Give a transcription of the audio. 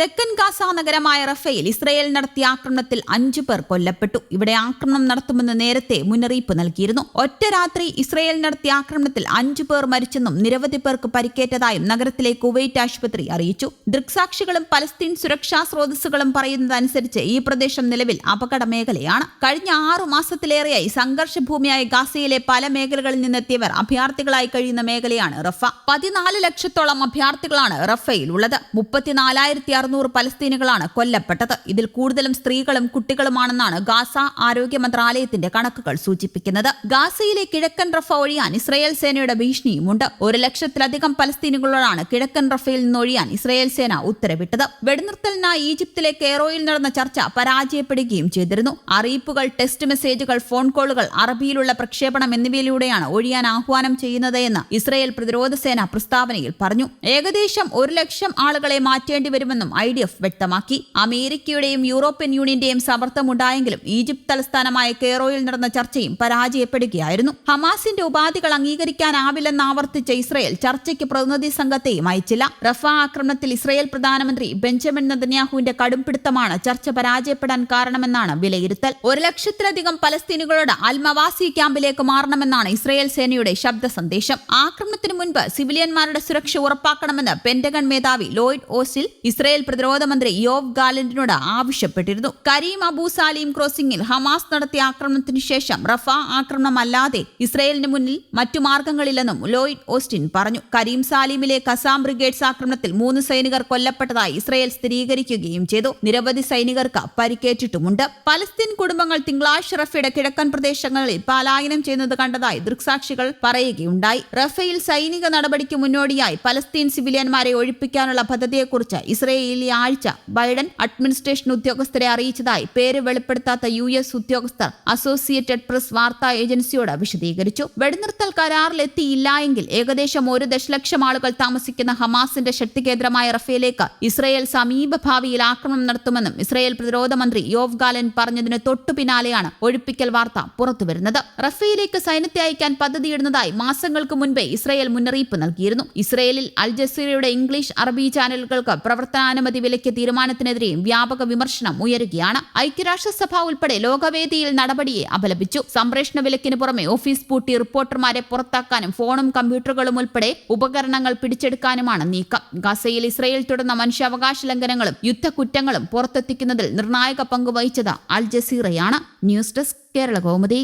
തെക്കൻ ഗാസ നഗരമായ റഫയിൽ ഇസ്രയേൽ നടത്തിയ ആക്രമണത്തിൽ അഞ്ചു പേർ കൊല്ലപ്പെട്ടു. ഇവിടെ ആക്രമണം നടത്തുമെന്ന് നേരത്തെ മുന്നറിയിപ്പ് നൽകിയിരുന്നു. ഒറ്റ രാത്രി ഇസ്രയേൽ നടത്തിയ ആക്രമണത്തിൽ അഞ്ചു പേർ മരിച്ചെന്നും നിരവധി പേർക്ക് പരിക്കേറ്റതായും നഗരത്തിലെ കുവൈറ്റ് ആശുപത്രി അറിയിച്ചു. ദൃക്സാക്ഷികളും പലസ്തീൻ സുരക്ഷാ സ്രോതസ്സുകളും പറയുന്നതനുസരിച്ച് ഈ പ്രദേശം നിലവിൽ അപകട മേഖലയാണ്. കഴിഞ്ഞ ആറു മാസത്തിലേറെയായി സംഘർഷഭൂമിയായ ഗാസയിലെ പല മേഖലകളിൽ നിന്നെത്തിയവർ അഭയാർത്ഥികളായി കഴിയുന്ന മേഖലയാണ് റഫ. പതിനാല് ലക്ഷത്തോളം അഭയാർത്ഥികളാണ് റഫയിൽ ഉള്ളത് മുപ്പത്തിനാലായിരത്തി അറുന്നൂറ് പലസ്തീനുകളാണ് കൊല്ലപ്പെട്ടത്. ഇതിൽ കൂടുതലും സ്ത്രീകളും കുട്ടികളുമാണെന്നാണ് ഗാസ ആരോഗ്യ മന്ത്രാലയത്തിന്റെ കണക്കുകൾ സൂചിപ്പിക്കുന്നത്. ഗാസയിലെ കിഴക്കൻ റഫ ഒഴിയാൻ ഇസ്രയേൽ സേനയുടെ ഭീഷണിയുമുണ്ട്. ഒരു ലക്ഷത്തിലധികം പലസ്തീനുകളോടാണ് കിഴക്കൻ റഫയിൽ നിന്നൊഴിയാൻ ഇസ്രയേൽ സേന ഉത്തരവിട്ടത്. വെടിനിർത്തലിനായി ഈജിപ്തിലെ കെയറോയിൽ നടന്ന ചർച്ച പരാജയപ്പെടുകയും ചെയ്തിരുന്നു. അറിയിപ്പുകൾ ടെസ്റ്റ് മെസ്സേജുകൾ ഫോൺ കോളുകൾ അറബിയിലുള്ള പ്രക്ഷേപണം എന്നിവയിലൂടെയാണ് ഒഴിയാൻ ആഹ്വാനം ചെയ്യുന്നത് എന്ന് ഇസ്രയേൽ പ്രതിരോധ സേന പ്രസ്താവനയിൽ പറഞ്ഞു. ഏകദേശം ഒരു ലക്ഷം ആളുകളെ മാറ്റേണ്ടി വരുമെന്നും ഐ ഡി എഫ് വ്യക്തമാക്കി. അമേരിക്കയുടെയും യൂറോപ്യൻ യൂണിയന്റെയും സമ്മർദ്ദമുണ്ടായെങ്കിലും ഈജിപ്ത് തലസ്ഥാനമായ കെയറോയിൽ നടന്ന ചർച്ചയും പരാജയപ്പെടുകയായിരുന്നു. ഹമാസിന്റെ ഉപാധികൾ അംഗീകരിക്കാനാവില്ലെന്ന് ആവർത്തിച്ച ഇസ്രയേൽ ചർച്ചയ്ക്ക് പ്രതിനിധി സംഘത്തെയും അയച്ചില്ല. റഫ ആക്രമണത്തിൽ ഇസ്രയേൽ പ്രധാനമന്ത്രി ബെഞ്ചമിൻ നദന്യാഹുവിന്റെ കടുംപിടുത്തമാണ് ചർച്ച പരാജയപ്പെടാൻ കാരണമെന്നാണ് വിലയിരുത്തൽ. ഒരു ലക്ഷത്തിലധികം പലസ്തീനുകളോട് അൽമവാസി ക്യാമ്പിലേക്ക് മാറണമെന്നാണ് ഇസ്രയേൽ സേനയുടെ ശബ്ദ സന്ദേശം ആക്രമണത്തിന് മുൻപ് സിവിലിയന്മാരുടെ സുരക്ഷ ഉറപ്പാക്കണമെന്ന് പെന്റഗൺ മേധാവി ലോയിഡ് ഓസിൽ ഇസ്രയേൽ പ്രതിരോധ മന്ത്രി യോവ് ഗാലന്റിനോട് ആവശ്യപ്പെട്ടിരുന്നു. കരീം അബൂ സാലിം ക്രോസിംഗിൽ ഹമാസ് നടത്തിയ ആക്രമണത്തിന് ശേഷം റഫ ആക്രമണമല്ലാതെ ഇസ്രയേലിന് മുന്നിൽ മറ്റു മാർഗങ്ങളില്ലെന്നും ലോയിഡ് ഓസ്റ്റിൻ പറഞ്ഞു. കരീം സാലിമിലെ കസാം ബ്രിഗേഡ്സ് ആക്രമണത്തിൽ മൂന്ന് സൈനികർ കൊല്ലപ്പെട്ടതായി ഇസ്രയേൽ സ്ഥിരീകരിക്കുകയും ചെയ്തു. നിരവധി സൈനികർക്ക് പരിക്കേറ്റിട്ടുമുണ്ട്. പലസ്തീൻ കുടുംബങ്ങൾ തിങ്കളാഴ്ച റഫയുടെ കിഴക്കൻ പ്രദേശങ്ങളിൽ പലായനം ചെയ്യുന്നത് കണ്ടതായി ദൃക്സാക്ഷികൾ പറയുകയുണ്ടായി. റഫയിൽ സൈനിക നടപടിക്ക് മുന്നോടിയായി പലസ്തീൻ സിവിലിയന്മാരെ ഒഴിപ്പിക്കാനുള്ള പദ്ധതിയെക്കുറിച്ച് ഇസ്രയേൽ ഈ ആഴ്ച ബൈഡൻ അഡ്മിനിസ്ട്രേഷൻ ഉദ്യോഗസ്ഥരെ അറിയിച്ചതായി പേര് വെളിപ്പെടുത്താത്ത യു എസ് ഉദ്യോഗസ്ഥർ അസോസിയേറ്റഡ് പ്രസ് വാർത്താ ഏജൻസിയോട് വിശദീകരിച്ചു. വെടിനിർത്തൽ കരാറിലെത്തിയില്ല എങ്കിൽ ഏകദേശം ഒരു ദശലക്ഷം ആളുകൾ താമസിക്കുന്ന ഹമാസിന്റെ ശക്തികേന്ദ്രമായ റഫേലേക്ക് ഇസ്രയേൽ സമീപഭാവിയിൽ ആക്രമണം നടത്തുമെന്നും ഇസ്രയേൽ പ്രതിരോധ മന്ത്രി യോവ് ഗാലൻ പറഞ്ഞതിന് തൊട്ടു പിന്നാലെയാണ് ഒഴിപ്പിക്കൽ വാർത്ത പുറത്തുവരുന്നത്. റഫേലേക്ക് സൈന്യത്തെ അയക്കാൻ പദ്ധതിയിടുന്നതായി മാസങ്ങൾക്ക് മുൻപേ ഇസ്രയേൽ മുന്നറിയിപ്പ് നൽകിയിരുന്നു. ഇസ്രയേലിൽ അൽ ജസീറയുടെ ഇംഗ്ലീഷ് അറബി ചാനലുകൾക്ക് പ്രവർത്തനാനുമതി വിലക്കിയ തീരുമാനത്തിനെതിരെയും വ്യാപക വിമർശനം ഉയരുകയാണ്. ഐക്യരാഷ്ട്രസഭ ഉൾപ്പെടെ ലോകവേദിയിൽ നടപടിയെ അപലപിച്ചു. സംപ്രേഷണ വിലക്കിന് പുറമെ ഓഫീസ് പൂട്ടി റിപ്പോർട്ടർമാരെ പുറത്താക്കാനും ഫോണും കമ്പ്യൂട്ടറുകളും ഉൾപ്പെടെ ഉപകരണങ്ങൾ പിടിച്ചെടുക്കാനുമാണ് നീക്കം. ഗസയിൽ ഇസ്രയേൽ തുടർന്ന മനുഷ്യാവകാശ ലംഘനങ്ങളും യുദ്ധക്കുറ്റങ്ങളും പുറത്തെത്തിക്കുന്നതിൽ നിർണായക പങ്ക് വഹിച്ചത് അൽ ജസീറയാണ് ന്യൂസ് ഡെസ്ക് കേരള കൗമുദി.